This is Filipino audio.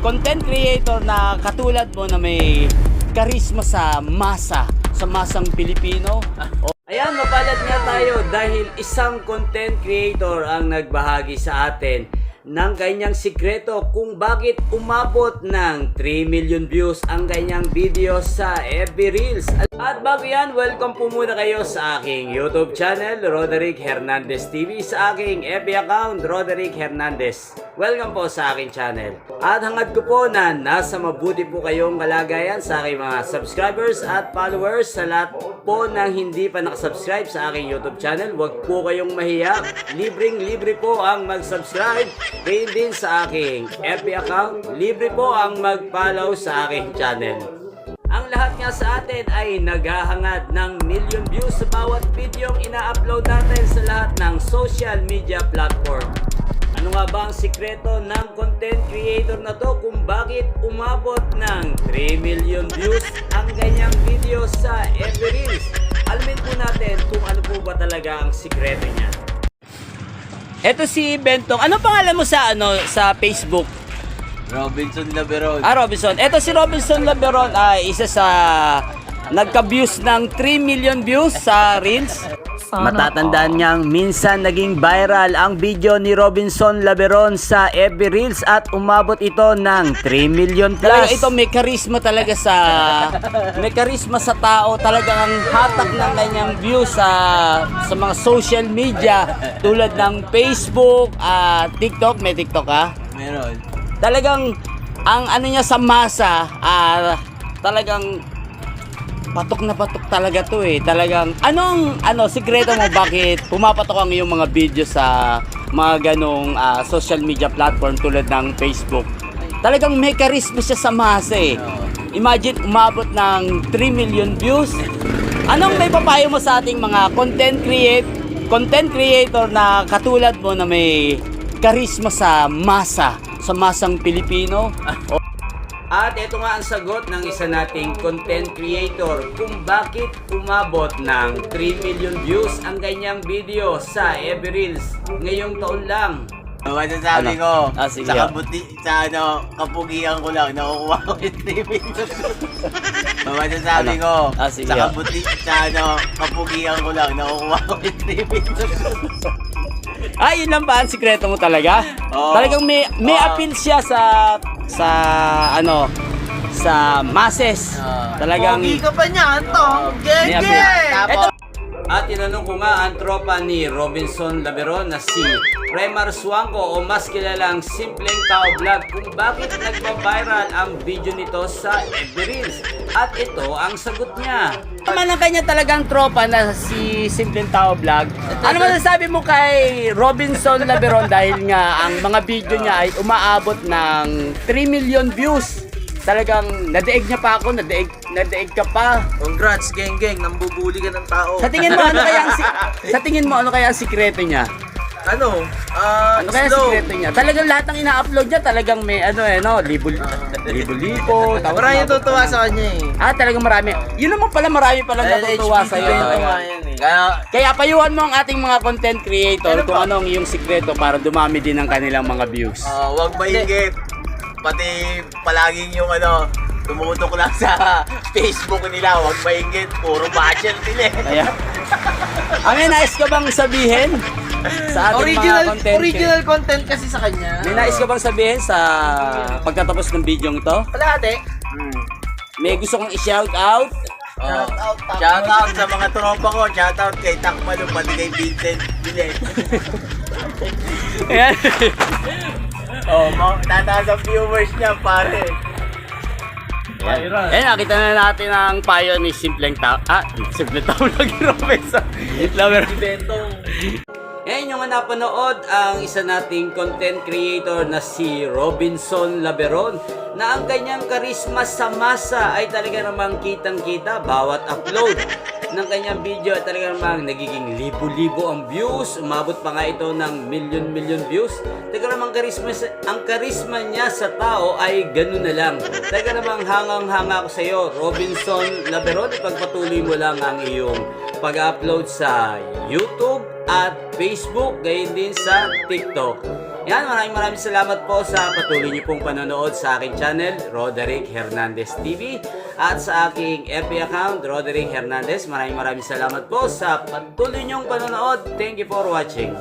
content creator na katulad mo na may karisma sa masa, sa masang Pilipino. Ayan, mapalad nga tayo dahil isang content creator ang nagbahagi sa atin ng kanyang sikreto kung bakit umabot ng 3 million views ang kanyang video sa FB Reels. At bago yan, welcome po muna kayo sa aking YouTube channel, Roderick Hernandez TV, sa aking FB account, Roderick Hernandez. Welcome po sa aking channel. At hangad ko po na nasa mabuti po kayong kalagayan sa aking mga subscribers at followers sa lahat po ng hindi pa nakasubscribe sa aking YouTube channel. Huwag po kayong mahiya. Libreng libre po ang mag-subscribe. Gayon din sa aking FB account. Libre po ang mag-follow sa aking channel. Ang lahat nga sa atin ay naghahangad ng million views sa bawat video ina-upload natin sa lahat ng social media platform. Ano nga ba ang sikreto ng content creator na to kung bakit umabot ng 3 million views ang ganyang video sa FB Reels? Alamin po natin kung ano po ba talaga ang sikreto niya. Ito si Bentong. Ano pangalan mo sa ano sa Facebook? Robinson Laberon. Ah, Robinson. Ito si Robinson Laberon ay isa sa nagka-views ng 3 million views sa Reels. Matatandaan niyang minsan naging viral ang video ni Robinson Laberon sa FB Reels at umabot ito ng 3 million plus. Talaga ito may karisma talaga sa may karisma sa tao. Talagang ang hatak ng kanyang views sa sa mga social media tulad ng Facebook, ah, TikTok, may TikTok ka? Meron. talagang ang ano niya sa masa ah talagang patok na patok talaga to eh. Talagang anong ano sikreto mo? Bakit pumapatok ang iyong mga video sa mga ganong ah, social media platform tulad ng Facebook? Talagang may charisma siya sa masa eh. Imagine umabot ng 3 million views. Anong may papayo mo sa ating mga content create content creator na katulad mo na may karisma sa masa, sa masang Pilipino. At ito nga ang sagot ng isa nating content creator kung bakit umabot ng 3 million views ang kanyang video sa FB Reels ngayong taon lang. Ang masasabi Ano? ko, Ah, sige. sa kabuti, sa ano, kapugian ko lang, nakukuha ko yung 3 million. Ang masasabi Ano? ko, Ah, sige. sa kabuti, sa ano, kapugian ko lang, nakukuha ko yung 3 million. Ay, yun lang ba ang sikreto mo talaga? Oo. Talagang may may Oo. appeal siya sa sa ano sa masses. Oo. Talagang Pogi ka pa niyan, Tong. appeal. Gege! Ito, at tinanong ko nga ang tropa ni Robinson Laberon na si Remar Suangco o mas kilalang Simpleng Tao Vlog kung bakit nagpa-viral ang video nito sa FB Reels. At ito ang sagot niya. Naman ang kanya talagang tropa na si Simpleng Tao Vlog. Ano masasabi mo kay Robinson Laberon dahil nga ang mga video niya ay umaabot ng 3 million views. Talagang nadaig niya pa ako, nadaig, nadaig ka pa. Congrats, geng geng. Nambubuli ka ng tao. Sa tingin mo ano kaya ang si- sa tingin mo ano kaya ang sikreto niya? Ano? Ah, Ano kaya slow. sikreto niya? Talagang lahat ng ina-upload niya talagang may ano eh no, libo libo libo. Marami umabot tutuwa ng- sa kanya eh. Ah, talagang marami. Yun naman pala marami pala natutuwa sa iyo. eh. Kaya, Kaya payuhan mo ang ating mga content creator Ano kung ano ang iyong sikreto para dumami din ang kanilang mga views. ah, wag maingit. Pati palaging yung ano, tumutok lang sa Facebook nila, wag maingit. Puro bachelor sila eh. Kaya Ang may nais ka bang sabihin sa ating Original, mga content original content kasi sa kanya. May nais ka bang sabihin sa pagkatapos ng video ito? Kalahati. Hmm. May gusto kong i-shout out? Oh. Shout out. Shout out sa mga tropa ko. Shout out kay Takmalo, pati kay Vincent Bilet. Ayan. oh, tataas ang viewers niya, pare. Eh, nakita na natin ang payo ni Simpleng Tao. Ah, Simpleng Tao lagi Robinson. Lover. Ngayon yung napanood ang isa nating content creator na si Robinson Laberon na ang kanyang karisma sa masa ay talaga namang kitang-kita bawat upload ng kanyang video ay talaga namang nagiging libo-libo ang views. Umabot pa nga ito ng million-million views. Talaga namang karisma, ang karisma niya sa tao ay ganun na lang. Talaga namang hangang-hanga ko sa iyo, Robinson Laberon. Ipagpatuloy mo lang ang iyong pag-upload sa YouTube at Facebook, gayon din sa TikTok. Yan, maraming maraming salamat po sa patuloy niyo pong panonood sa aking channel, Roderick Hernandez TV. At sa aking FB account, Roderick Hernandez. Maraming maraming salamat po sa patuloy niyong panonood. Thank you for watching.